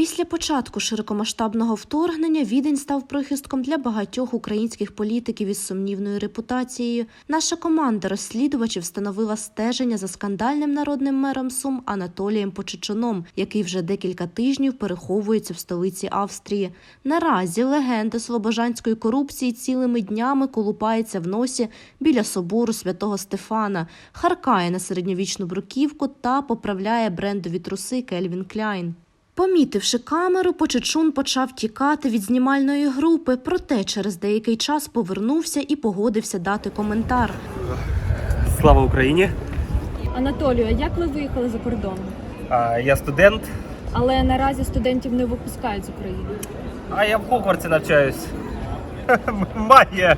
Після початку широкомасштабного вторгнення Відень став прихистком для багатьох українських політиків із сумнівною репутацією. Наша команда розслідувачів встановила стеження за скандальним народним мером Сум Анатолієм Почечуном, який вже декілька тижнів переховується в столиці Австрії. Наразі легенда слобожанської корупції цілими днями колупається в носі біля собору святого Стефана, харкає на середньовічну бруківку та поправляє брендові труси Кельвін Кляйн. Помітивши камеру, Почечун почав тікати від знімальної групи, проте через деякий час повернувся і погодився дати коментар. Слава Україні! Анатолію, а як ви виїхали за кордон? А, я студент, Але наразі студентів не випускають з України. а я в Хогвартсі навчаюсь. Магія!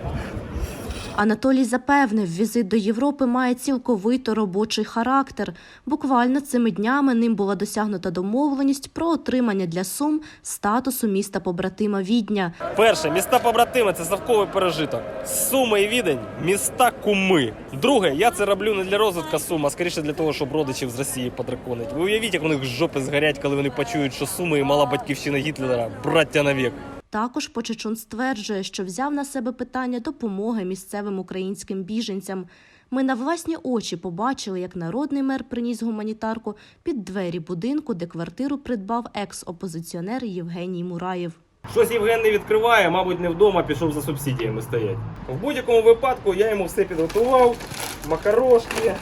Анатолій запевнив, візит до Європи має цілковито робочий характер. Буквально цими днями ним була досягнута домовленість про отримання для Сум статусу міста побратима Відня. Перше, міста побратими це совковий пережиток. Суми і відень міста куми. Друге, я це роблю не для розвитку Сум, а скоріше для того, щоб родичів з Росії подраконить. Ви уявіть, як у них жопи згорять, коли вони почують, що Суми і мала батьківщина Гітлера, браття навік. Також Почечун стверджує, що взяв на себе питання допомоги місцевим українським біженцям. Ми на власні очі побачили, як народний мер приніс гуманітарку під двері будинку, де квартиру придбав екс-опозиціонер Євгеній Мураєв. Щось Євген не відкриває, мабуть, не вдома пішов за субсидіями стоять. В будь-якому випадку я йому все підготував: макарошки,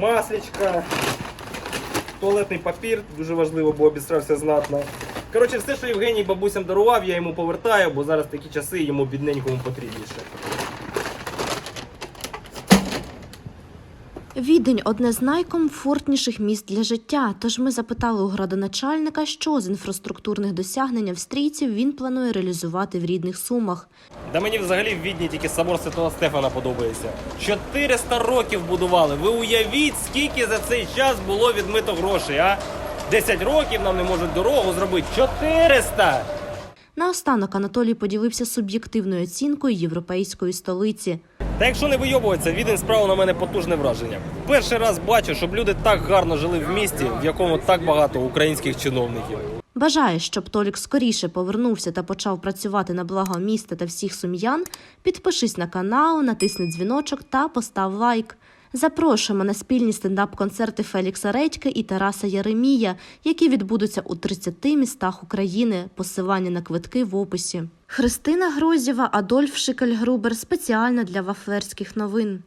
масличка, туалетний папір, дуже важливо, бо обістрався знатно. Коротше, все, що Євгеній бабусям дарував, я йому повертаю, бо зараз такі часи йому бідненькому потрібніше. Відень одне з найкомфортніших міст для життя. Тож ми запитали у градоначальника, що з інфраструктурних досягнень австрійців він планує реалізувати в рідних сумах. Да мені взагалі в Відні тільки собор Святого Стефана подобається. 400 років будували. Ви уявіть, скільки за цей час було відмито грошей, а? 10 років нам не можуть дорогу зробити. 400! Наостанок Анатолій поділився суб'єктивною оцінкою європейської столиці. Та якщо не вийобується, відень справа на мене потужне враження. Перший раз бачу, щоб люди так гарно жили в місті, в якому так багато українських чиновників. Бажає, щоб Толік скоріше повернувся та почав працювати на благо міста та всіх сум'ян. Підпишись на канал, натисни дзвіночок та постав лайк. Запрошуємо на спільні стендап-концерти Фелікса Редьки і Тараса Яремія, які відбудуться у 30 містах України. Посилання на квитки в описі. Христина Грозєва, Адольф Шикельгрубер спеціально для вафлерських новин.